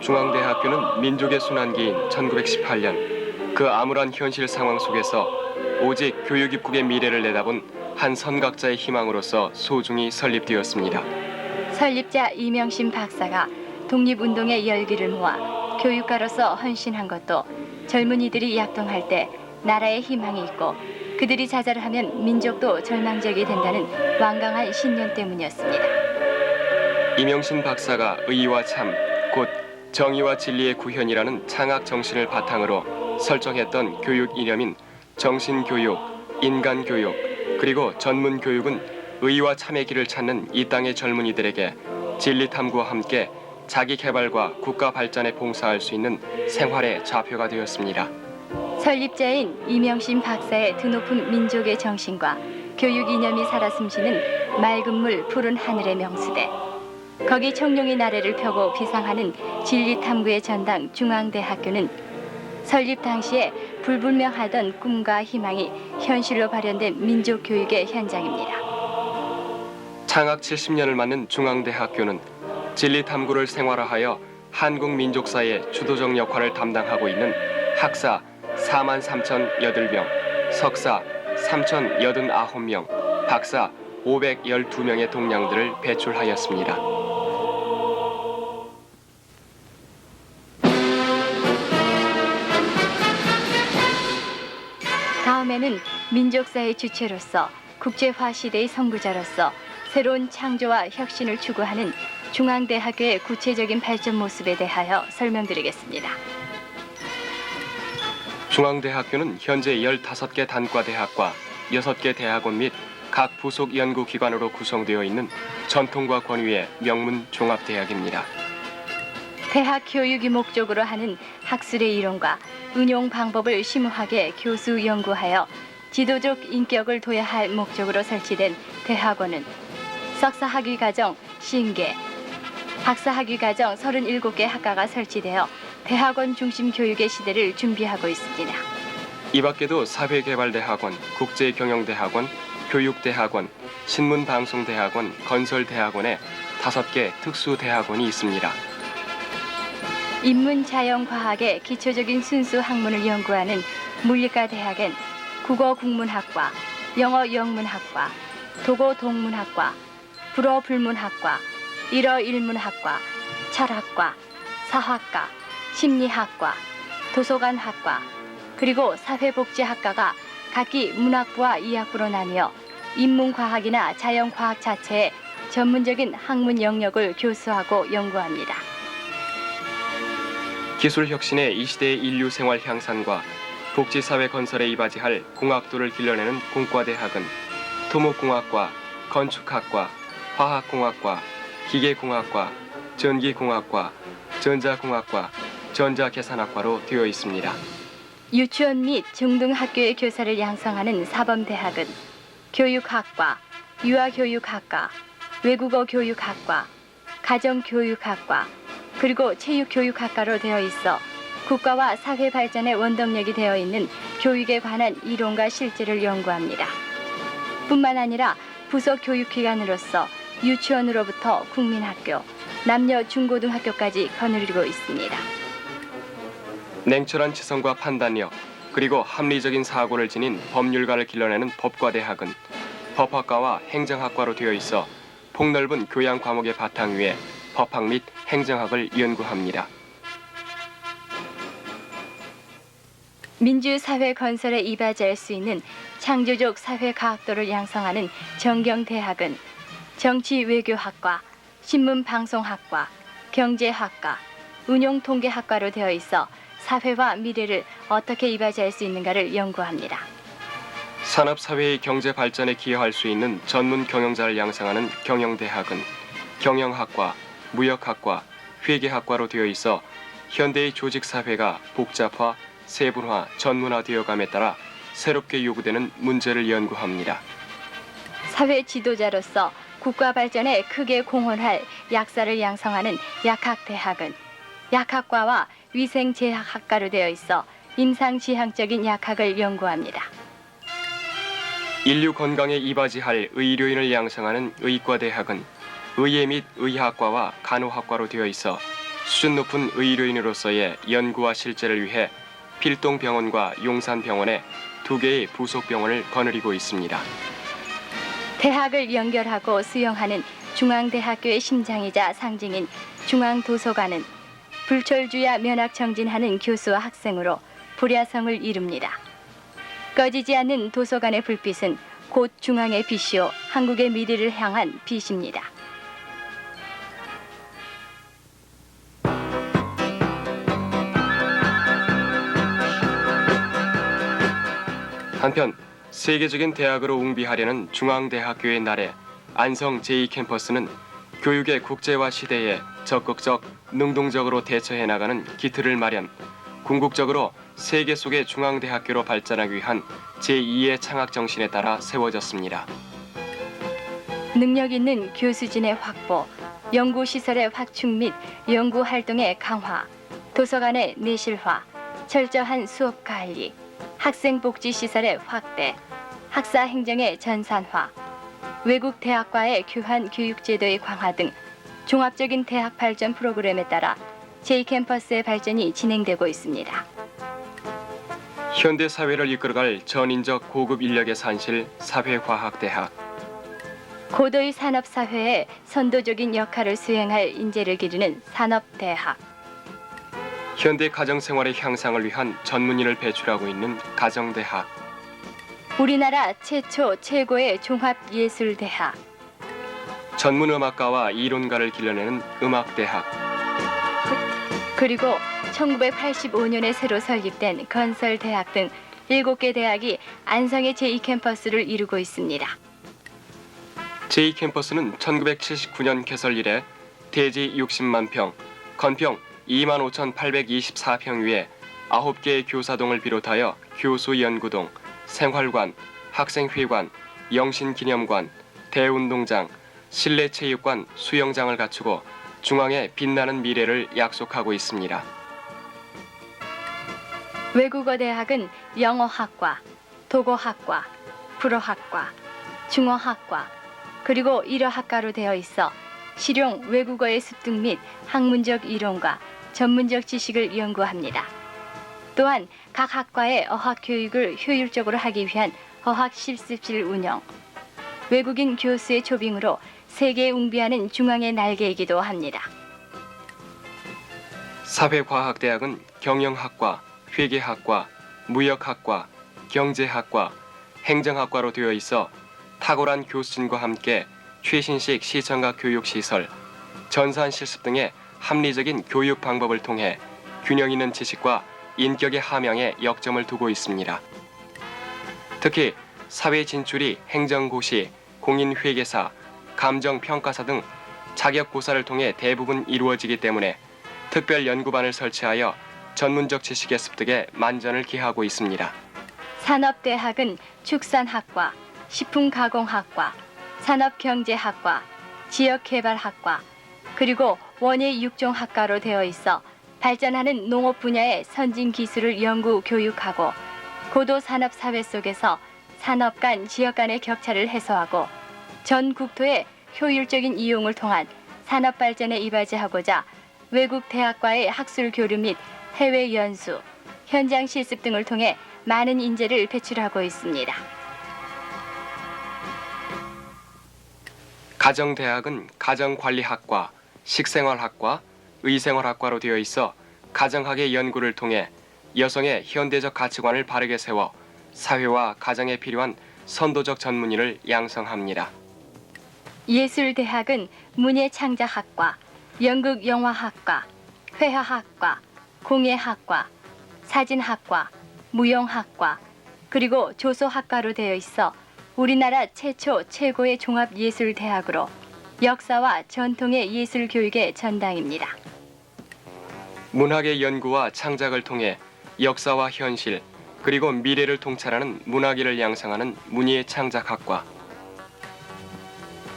중앙대학교는 민족의 순환기인 1918년 그 암울한 현실 상황 속에서 오직 교육 입국의 미래를 내다본 한 선각자의 희망으로서 소중히 설립되었습니다. 설립자 이명신 박사가 독립운동의 열기를 모아 교육가로서 헌신한 것도 젊은이들이 약동할 때 나라에 희망이 있고 그들이 자살을 하면 민족도 절망적이 된다는 완강한 신념 때문이었습니다. 이명신 박사가 의와 참, 곧 정의와 진리의 구현이라는 창학 정신을 바탕으로 설정했던 교육 이념인 정신교육, 인간교육, 그리고 전문교육은 의와 참의 길을 찾는 이 땅의 젊은이들에게 진리 탐구와 함께 자기 개발과 국가 발전에 봉사할 수 있는 생활의 좌표가 되었습니다. 설립자인 이명신 박사의 드높은 민족의 정신과 교육 이념이 살아 숨쉬는 맑은 물 푸른 하늘의 명수대 거기 청룡이 나래를 펴고 비상하는 진리 탐구의 전당 중앙대학교는 설립 당시에 불분명하던 꿈과 희망이 현실로 발현된 민족 교육의 현장입니다. 창학 70년을 맞는 중앙대학교는 진리 탐구를 생활화하여 한국 민족사의 주도적 역할을 담당하고 있는 학사 4만 3,008명, 석사 3,089명, 박사 512명의 동량들을 배출하였습니다. 다음에는 민족사의 주체로서 국제화 시대의 선구자로서 새로운 창조와 혁신을 추구하는 중앙대학교의 구체적인 발전 모습에 대하여 설명드리겠습니다. 중앙대학교는 현재 15개 단과대학과 6개 대학원 및 각 부속 연구기관으로 구성되어 있는 전통과 권위의 명문 종합대학입니다. 대학 교육이 목적으로 하는 학술의 이론과 운용 방법을 심오하게 교수 연구하여 지도적 인격을 도야할 목적으로 설치된 대학원은 석사학위 과정 50개, 박사학위 과정 37개 학과가 설치되어 대학원 중심 교육의 시대를 준비하고 있습니다. 이 밖에도 사회개발대학원, 국제경영대학원, 교육대학원, 신문방송대학원, 건설대학원에 다섯 개 특수대학원이 있습니다. 인문 자연 과학의 기초적인 순수 학문을 연구하는 물리과 대학엔 국어 국문학과, 영어 영문학과, 도고 동문학과, 불어 불문학과, 일어 일문학과, 철학과, 사학과, 심리학과, 도서관학과, 그리고 사회복지학과가 각기 문학부와 이학부로 나뉘어 인문과학이나 자연과학 자체의 전문적인 학문 영역을 교수하고 연구합니다. 기술 혁신의 이 시대의 인류 생활 향상과 복지사회 건설에 이바지할 공학도를 길러내는 공과대학은 토목공학과, 건축학과, 화학공학과, 기계공학과, 전기공학과, 전자공학과, 전자계산학과로 되어 있습니다. 유치원 및 중등학교의 교사를 양성하는 사범대학은 교육학과, 유아교육학과, 외국어 교육학과, 가정교육학과, 그리고 체육교육학과로 되어 있어 국가와 사회 발전의 원동력이 되어 있는 교육에 관한 이론과 실제를 연구합니다. 뿐만 아니라 부속 교육기관으로서 유치원으로부터 국민학교, 남녀 중고등학교까지 거느리고 있습니다. 냉철한 지성과 판단력 그리고 합리적인 사고를 지닌 법률가를 길러내는 법과대학은 법학과와 행정학과로 되어 있어 폭넓은 교양 과목의 바탕 위에 법학 및 행정학을 연구합니다. 민주사회 건설에 이바지할 수 있는 창조적 사회과학도를 양성하는 정경대학은 정치외교학과, 신문방송학과, 경제학과, 운용통계학과로 되어 있어 사회와 미래를 어떻게 이바지할 수 있는가를 연구합니다. 산업사회의 경제 발전에 기여할 수 있는 전문 경영자를 양성하는 경영대학은 경영학과, 무역학과, 회계학과로 되어 있어 현대의 조직 사회가 복잡화, 세분화, 전문화되어감에 따라 새롭게 요구되는 문제를 연구합니다. 사회 지도자로서 국가 발전에 크게 공헌할 약사를 양성하는 약학대학은 약학과와 위생제약학과로 되어 있어 임상지향적인 약학을 연구합니다. 인류 건강에 이바지할 의료인을 양성하는 의과대학은 의예 및 의학과와 간호학과로 되어 있어 수준 높은 의료인으로서의 연구와 실제를 위해 필동병원과 용산병원에 두 개의 부속 병원을 거느리고 있습니다. 대학을 연결하고 수용하는 중앙대학교의 심장이자 상징인 중앙도서관은 불철주야 면학 정진하는 교수와 학생으로 불야성을 이룹니다. 꺼지지 않는 도서관의 불빛은 곧 중앙의 빛이요 한국의 미래를 향한 빛입니다. 한편 세계적인 대학으로 웅비하려는 중앙대학교의 날에 안성 제2캠퍼스는 교육의 국제화 시대에 적극적, 능동적으로 대처해 나가는 기틀을 마련, 궁극적으로 세계 속의 중앙대학교로 발전하기 위한 제2의 창학 정신에 따라 세워졌습니다. 능력 있는 교수진의 확보, 연구 시설의 확충 및 연구 활동의 강화, 도서관의 내실화, 철저한 수업 관리, 학생 복지 시설의 확대, 학사 행정의 전산화, 외국 대학과의 교환 교육 제도의 강화 등 종합적인 대학 발전 프로그램에 따라 제2캠퍼스의 발전이 진행되고 있습니다. 현대 사회를 이끌어갈 전인적 고급 인력의 산실 사회과학대학. 고도의 산업 사회에 선도적인 역할을 수행할 인재를 기르는 산업대학. 현대 가정생활의 향상을 위한 전문인을 배출하고 있는 가정대학. 우리나라 최초 최고의 종합예술대학. 전문 음악가와 이론가를 길러내는 음악대학. 그리고 1985년에 새로 설립된 건설대학 등 7개 대학이 안성의 제2캠퍼스를 이루고 있습니다. 제2캠퍼스는 1979년 개설 이래 대지 60만 평, 건평 2만 5,824평 위에 9개의 교사동을 비롯하여 교수 연구동, 생활관, 학생회관, 영신기념관, 대운동장, 실내체육관, 수영장을 갖추고 중앙에 빛나는 미래를 약속하고 있습니다. 외국어 대학은 영어학과, 독어학과, 불어학과, 중어학과, 그리고 일어학과로 되어 있어 실용 외국어의 습득 및 학문적 이론과 전문적 지식을 연구합니다. 또한 각 학과의 어학 교육을 효율적으로 하기 위한 어학 실습실 운영, 외국인 교수의 초빙으로 세계에 웅비하는 중앙의 날개이기도 합니다. 사회과학대학은 경영학과, 회계학과, 무역학과, 경제학과, 행정학과로 되어 있어 탁월한 교수진과 함께 최신식 시청각 교육 시설, 전산 실습 등의 합리적인 교육 방법을 통해 균형 있는 지식과 인격의 함양에 역점을 두고 있습니다. 특히 사회 진출이 행정고시, 공인회계사, 감정평가사 등 자격 고사를 통해 대부분 이루어지기 때문에 특별 연구반을 설치하여 전문적 지식의 습득에 만전을 기하고 있습니다. 산업대학은 축산학과, 식품가공학과, 산업경제학과, 지역개발학과, 그리고 원예 육종 학과로 되어 있어 발전하는 농업 분야의 선진 기술을 연구 교육하고 고도 산업 사회 속에서 산업 간 지역 간의 격차를 해소하고 전 국토의 효율적인 이용을 통한 산업 발전에 이바지하고자 외국 대학과의 학술 교류 및 해외 연수, 현장 실습 등을 통해 많은 인재를 배출하고 있습니다. 가정대학은 가정관리학과, 식생활학과, 의생활학과로 되어 있어 가정학의 연구를 통해 여성의 현대적 가치관을 바르게 세워 사회와 가정에 필요한 선도적 전문의를 양성합니다. 예술대학은 문예창작학과, 연극영화학과, 회화학과, 공예학과, 사진학과, 무용학과, 그리고 조소학과로 되어 있어 우리나라 최초 최고의 종합예술대학으로 역사와 전통의 예술 교육의 전당입니다. 문학의 연구와 창작을 통해 역사와 현실 그리고 미래를 통찰하는 문학인을 양성하는 문예 창작학과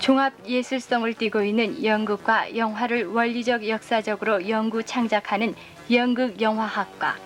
종합 예술성을 띠고 있는 연극과 영화를 원리적 역사적으로 연구 창작하는 연극 영화학과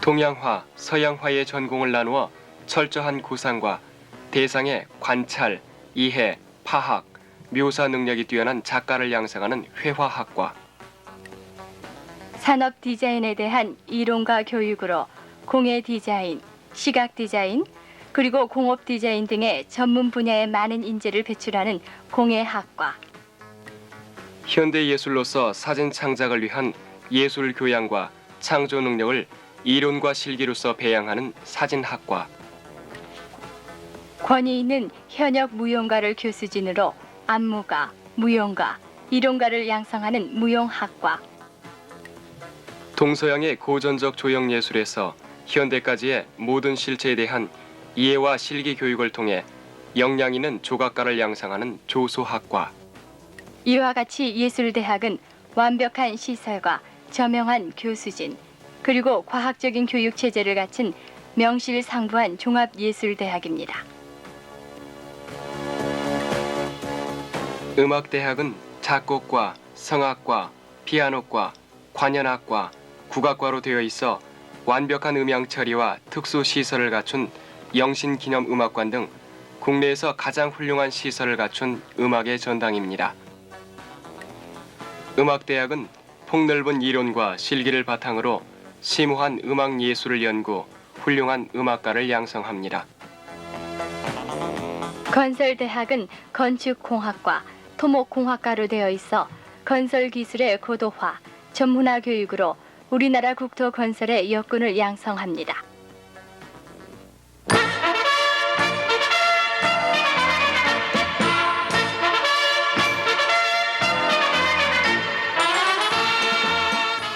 동양화, 서양화의 전공을 나누어 철저한 구상과 대상의 관찰, 이해, 파악, 묘사 능력이 뛰어난 작가를 양성하는 회화학과 산업 디자인에 대한 이론과 교육으로 공예 디자인, 시각 디자인, 그리고 공업 디자인 등의 전문 분야의 많은 인재를 배출하는 공예학과. 현대 예술로서 사진 창작을 위한 예술 교양과 창조 능력을 이론과 실기로서 배양하는 사진학과. 권위 있는 현역 무용가를 교수진으로 안무가, 무용가, 이론가를 양성하는 무용학과. 동서양의 고전적 조형 예술에서 현대까지의 모든 실체에 대한 이해와 실기 교육을 통해 역량 있는 조각가를 양성하는 조소학과. 이와 같이 예술대학은 완벽한 시설과 저명한 교수진, 그리고 과학적인 교육 체제를 갖춘 명실상부한 종합예술대학입니다. 음악대학은 작곡과 성악과 피아노과 관현악과 국악과로 되어 있어 완벽한 음향 처리와 특수 시설을 갖춘 영신기념음악관 등 국내에서 가장 훌륭한 시설을 갖춘 음악의 전당입니다. 음악대학은 폭넓은 이론과 실기를 바탕으로 심오한 음악 예술을 연구, 훌륭한 음악가를 양성합니다. 건설대학은 건축공학과, 토목공학과로 되어 있어 건설 기술의 고도화, 전문화 교육으로 우리나라 국토 건설의 여건을 양성합니다.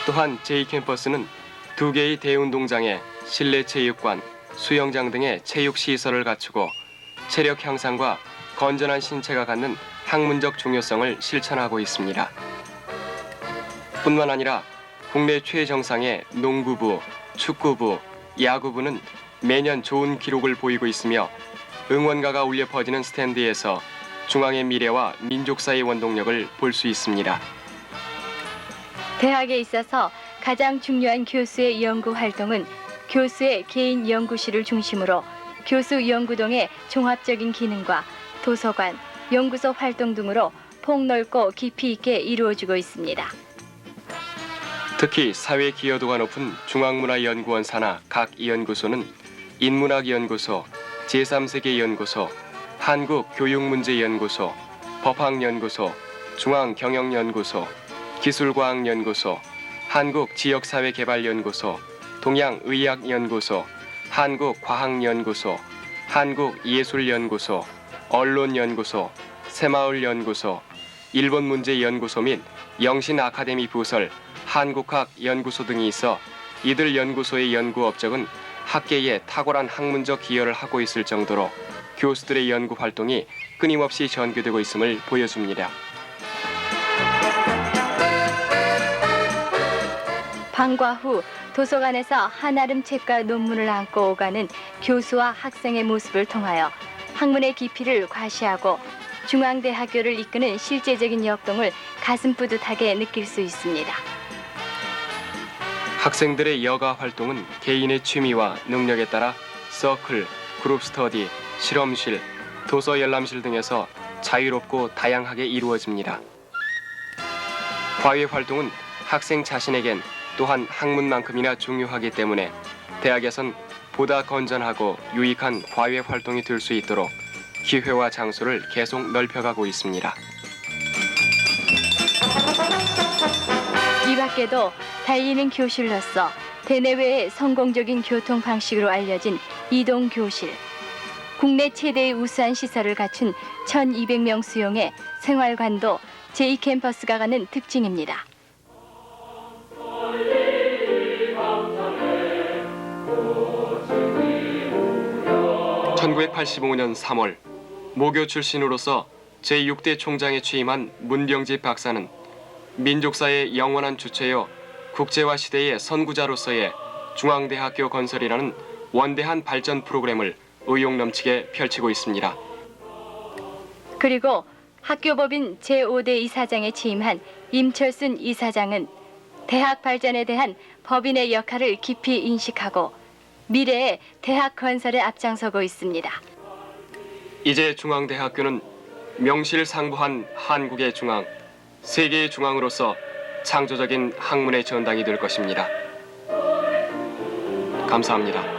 또한 J캠퍼스는 두 개의 대운동장에 실내 체육관, 수영장 등의 체육 시설을 갖추고 체력 향상과 건전한 신체가 갖는 학문적 중요성을 실천하고 있습니다. 뿐만 아니라 국내 최정상의 농구부, 축구부, 야구부는 매년 좋은 기록을 보이고 있으며 응원가가 울려 퍼지는 스탠드에서 중앙의 미래와 민족사의 원동력을 볼 수 있습니다. 대학에 있어서 가장 중요한 교수의 연구 활동은 교수의 개인 연구실을 중심으로 교수 연구동의 종합적인 기능과 도서관, 연구소 활동 등으로 폭넓고 깊이 있게 이루어지고 있습니다. 특히 사회 기여도가 높은 중앙문화연구원 산하 각 연구소는 인문학연구소, 제3세계연구소, 한국교육문제연구소, 법학연구소, 중앙경영연구소, 기술과학연구소, 한국지역사회개발연구소, 동양의학연구소, 한국과학연구소, 한국예술연구소, 언론연구소, 새마을연구소, 일본문제연구소 및 영신아카데미 부설, 한국학연구소 등이 있어 이들 연구소의 연구 업적은 학계에 탁월한 학문적 기여를 하고 있을 정도로 교수들의 연구 활동이 끊임없이 전개되고 있음을 보여줍니다. 방과 후 도서관에서 한아름 책과 논문을 안고 오가는 교수와 학생의 모습을 통하여 학문의 깊이를 과시하고 중앙대 학교를 이끄는 실제적인 역동을 가슴 뿌듯하게 느낄 수 있습니다. 학생들의 여가 활동은 개인의 취미와 능력에 따라 서클, 그룹 스터디, 실험실, 도서 열람실 등에서 자유롭고 다양하게 이루어집니다. 과외 활동은 학생 자신에겐 또한 학문만큼이나 중요하기 때문에 대학에선 보다 건전하고 유익한 과외 활동이 될 수 있도록 기회와 장소를 계속 넓혀가고 있습니다. 이 밖에도 달리는 교실로서 대내외의 성공적인 교통 방식으로 알려진 이동 교실, 국내 최대의 우수한 시설을 갖춘 1,200명 수용의 생활관도 제2캠퍼스가 가는 특징입니다. 1985년 3월 모교 출신으로서 제6대 총장에 취임한 문병지 박사는 민족사의 영원한 주체여 국제화 시대의 선구자로서의 중앙대학교 건설이라는 원대한 발전 프로그램을 의욕 넘치게 펼치고 있습니다. 그리고 학교법인 제5대 이사장에 취임한 임철순 이사장은 대학 발전에 대한 법인의 역할을 깊이 인식하고 미래의 대학 건설에 앞장서고 있습니다. 이제 중앙대학교는 명실상부한 한국의 중앙, 세계의 중앙으로서 창조적인 학문의 전당이 될 것입니다. 감사합니다.